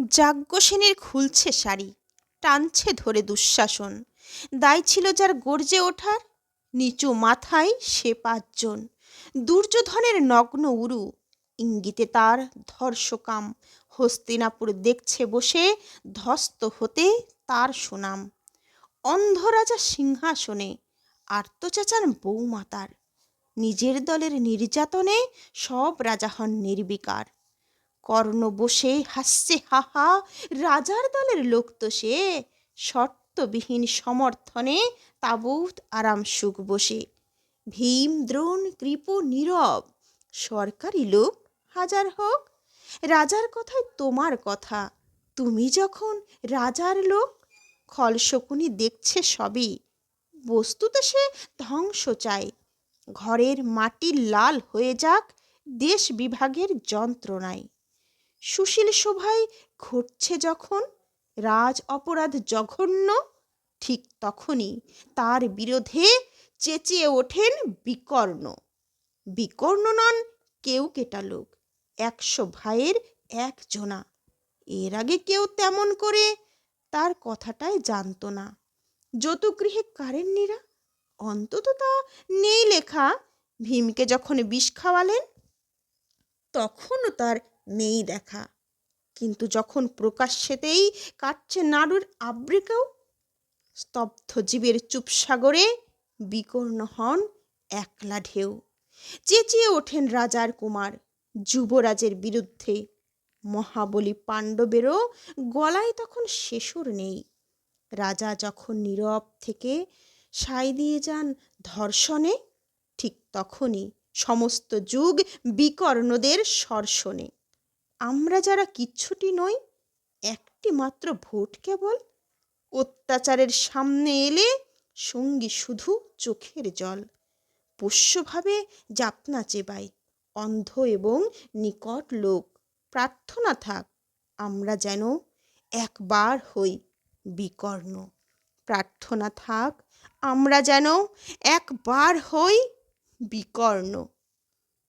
যাজ্ঞসেনের খুলছে শাড়ি, টানছে ধরে দুঃশাসন। দায় ছিল যার গর্জে ওঠার, নিচু মাথায় সে পাঁচজন। দুর্যোধনের নগ্ন উরু, ইঙ্গিতে তার ধর্ষকাম। হস্তিনাপুর দেখছে বসে ধস্ত হতে তার সুনাম। অন্ধরাজা সিংহাসনে আর্তচাচান বৌমাতার। নিজের দলের নির্যাতনে সব রাজা হন নির্বিকার। কর্ণ বসে হাসছে হাহা রাজার দলের লোক তো সে। শর্তবিহীন সমর্থনে তাবুত আরাম সুখ বসে। ভীম, দ্রোণ, কৃপ, নীরব, সরকারি লোক হাজার হোক। রাজার কথায় তোমার কথা। তুমি যখন রাজার লোক খলশকুনি দেখছে সবই। বস্তুতে সে ধ্বংস চায় ঘরের মাটি লাল হয়ে যাক, দেশ বিভাগের যন্ত্রণায়। সুশীল শোভায় ঘটছে যখন রাজ অপরাধ জঘন্য, ঠিক তখনই তার বিরোধে চেঁচিয়ে ওঠেন বিকর্ণ। বিকর্ণ নন কেউ কেটা লোক একশো ভাইয়ের একজনা এর আগে কেউ তেমন করে তার কথাটাই জানতো না। যতুগৃহে কারেন্নিরা অন্তত তা নেই লেখা। ভীমকে যখন বিষ খাওয়ালেন, তখনও তার নেই দেখা। কিন্তু যখন প্রকাশ্যেতেই কাটছে নাড়ুর আবৃকেও, স্তব্ধ জীবের চুপসাগরে বিকর্ণ হন একলা ঢেউ। চেঁচিয়ে ওঠেন রাজার কুমার, যুবরাজের বিরুদ্ধে। মহাবলী পাণ্ডবেরও গলায় তখন শেষর নেই। রাজা যখন নীরব থেকে সায় দিয়ে যান ধর্ষণে, ঠিক তখনই সমস্ত যুগ বিকর্ণদের সর্ষণে আমরা যারা কিচ্ছুটি নই, একটি মাত্র ভোট কেবল। অত্যাচারের সামনে এলে সঙ্গী শুধু চোখের জল। পোষ্যভাবে যাপনা চেবাই, অন্ধ এবং নিকট লোক। প্রার্থনা থাক, আমরা যেন একবার হই বিকর্ণ। প্রার্থনা থাক, আমরা যেন একবার হই বিকর্ণ।